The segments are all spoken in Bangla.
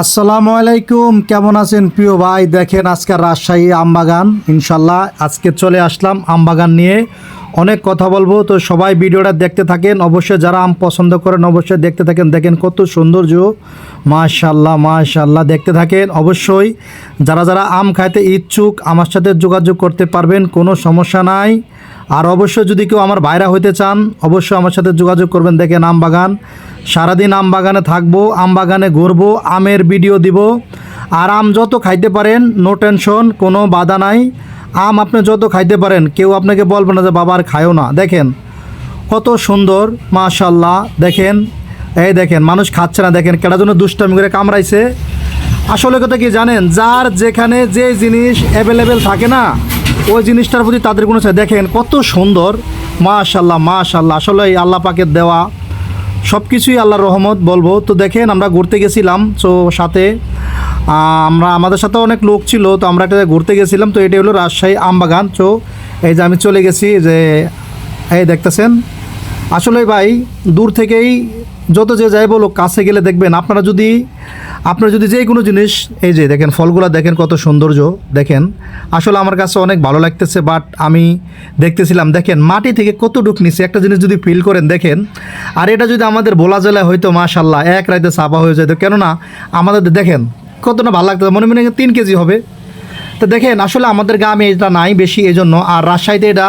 আসসালামু আলাইকুম। কেমন আছেন প্রিয় ভাই? দেখেন আজকে রাজশাহী আমবাগান। ইনশাল্লাহ আজকে চলে আসলাম আমবাগান নিয়ে। অনেক কথা বলব। তো সবাই ভিডিওটা দেখতে থাকেন। অবশ্যই যারা আম পছন্দ করেন, অবশ্যই দেখতে থাকেন। দেখেন কত সৌন্দর্য। মাশাল্লাহ মাশাল্লাহ দেখতে থাকেন। অবশ্যই যারা যারা আম খাইতে ইচ্ছুক, আমার সাথে যোগাযোগ করতে পারবেন। কোনো সমস্যা নাই। আর অবশ্যই যদি কেউ আমার বাইরা হইতে চান, অবশ্যই আমার সাথে যোগাযোগ করবেন। দেখেন আম বাগান। সারাদিন আম বাগানে থাকব, আম বাগানে ঘুরবো, আমের ভিডিও দিব। আর আম যত খাইতে পারেন নো টেনশন কোনো বাধা নাই। আম আপনি যত খাইতে পারেন, কেউ আপনাকে বলবে না যে, বাবা, আর খায়ও না। দেখেন, কত সুন্দর মাশাল্লাহ দেখেন, এই দেখেন, মানুষ খাচ্ছে না। দেখেন কেটার জন্য দুষ্টামি করে কামড়াইছে। আসলে কথা কি জানেন? যার যেখানে যে জিনিস অ্যাভেলেবেল থাকে না ওই জিনিসটার প্রতি তাদের কোনো দেখেন কত সুন্দর। মাশাল্লাহ মাশাল্লাহ আসলে এই আল্লাহ পাকের দেওয়া সব কিছুই আল্লাহর রহমত বলব। তো দেখেন আমরা ঘুরতে গেছিলাম, তো সাথে আমরা, আমাদের সাথে অনেক লোক ছিল, তো আমরা একটা ঘুরতে গেছিলাম। তো এটাই হলো রাজশাহী আমবাগান। তো এই যে আমি চলে গেছি, যে, এই দেখতেছেন। আসলে ভাই, দূর থেকেই যত যে যাই বলো, কাছে গেলে দেখবেন আপনারা যদি আপনারা যদি যে কোনো জিনিস, এই যে দেখেন ফলগুলো দেখেন কত সৌন্দর্য, দেখেন। আসলে আমার কাছে অনেক ভালো লাগতেছে বাট আমি দেখতেছিলাম, দেখেন মাটি থেকে কত ডুক নিচে, একটা জিনিস যদি ফিল করেন, দেখেন। আর এটা যদি আমাদের বোলা জেলায় হয়তো মাশাল্লাহ এক রাইতে চাপা হয়ে যেত। কেননা আমাদের দেখেন, কতটা ভালো লাগতেছে, মনে মনে তিন কেজি হবে। তো দেখেন, আসলে আমাদের গ্রামে এটা নাই বেশি, এজন্য। আর রাজশাহীতে এটা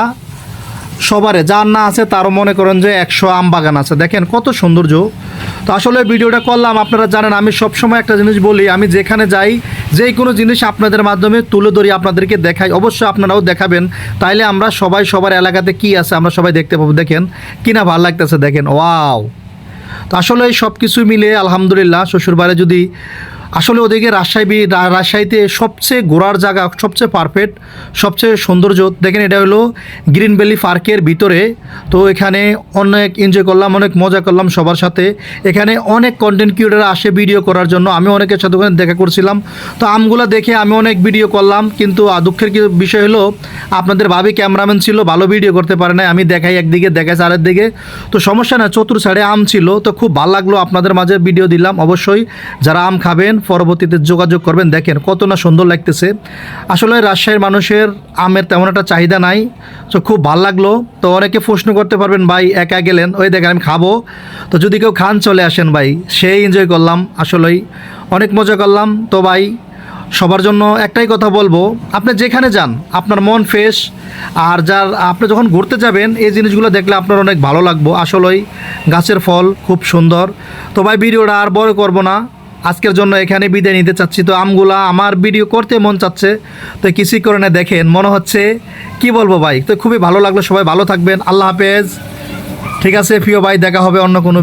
সবারে যার না আছে তারও মনে করেন যে একশো আম বাগান আছে। দেখেন কত সৌন্দর্য তো আসলে ভিডিওটা করলাম, আপনারা জানেন আমি সবসময় একটা জিনিস বলি, আমি যেখানে যাই যে কোনো জিনিস আপনাদের মাধ্যমে তুলে ধরি, আপনাদেরকে দেখাই, অবশ্যই আপনারাও দেখাবেন। তাইলে আমরা সবাই সবার এলাকাতে কি আছে আমরা সবাই দেখতে পাবো। দেখেন কিনা ভালো লাগতেছে, দেখেন, ওয়াও। তো আসলে সব কিছু মিলে আলহামদুলিল্লাহ, শ্বশুরবাড়ি যদি আসলে ওদিকে রাজশাহী রাজশাহীতে সবচেয়ে ঘোরার জায়গা, সবচেয়ে পারফেক্ট সবচেয়ে সৌন্দর্য, দেখেন এটা হলো গ্রিন ভ্যালি পার্কের ভিতরে। তো এখানে অনেক এনজয় করলাম, অনেক মজা করলাম সবার সাথে। এখানে অনেক কন্টেন্ট ক্রিয়েটার আসে ভিডিও করার জন্য, আমি অনেকের সাথে ওখানে দেখা করছিলাম। তো আমগুলো দেখে আমি অনেক ভিডিও করলাম, কিন্তু দুঃখের কি বিষয় হলো, আপনাদের ভাবি ক্যামেরাম্যান ছিল, ভালো ভিডিও করতে পারে না আমি দেখাই একদিকে, দেখাই চারের দিকে তো সমস্যা না, চতুর সাইডে আম ছিল, তো খুব ভালো লাগল আপনাদের মাঝে ভিডিও দিলাম, অবশ্যই। যারা আম খাবেন পরবর্তীতে যোগাযোগ করবেন। দেখেন, কত না সুন্দর লাগতেছে। আসলে রাজশাহীর মানুষের আমের তেমন একটা চাহিদা নাই। তো খুব ভালো লাগল। তো অনেকে প্রশ্ন করতে পারবেন, ভাই, একা গেলেন? ওই দেখেন, আমি খাব। তো যদি কেউ খান, চলে আসেন ভাই। সেই এনজয় করলাম আসলেই। অনেক মজা করলাম। তো ভাই, সবার জন্য একটাই কথা বলব। আপনি যেখানে যান, আপনার মন ফ্রেশ আর যার, আপনি যখন ঘুরতে যাবেন, এই জিনিসগুলো দেখলে আপনার অনেক ভালো লাগবো। আসলেই গাছের ফল খুব সুন্দর। তো ভাই, ভিডিওটা আর বড় করব না। আজকের জন্য এখানে বিদায় নিতে চাচ্ছি। তো আমগুলা আমার ভিডিও করতে মন চাচ্ছে। তো কিছুই করে না, দেখেন, মনে হচ্ছে, কি বলব ভাই? তো খুবই ভালো লাগল, সবাই ভালো থাকবেন। আল্লাহ হাফেজ। ঠিক আছে, প্রিয় ভাই, দেখা হবে অন্য কোনো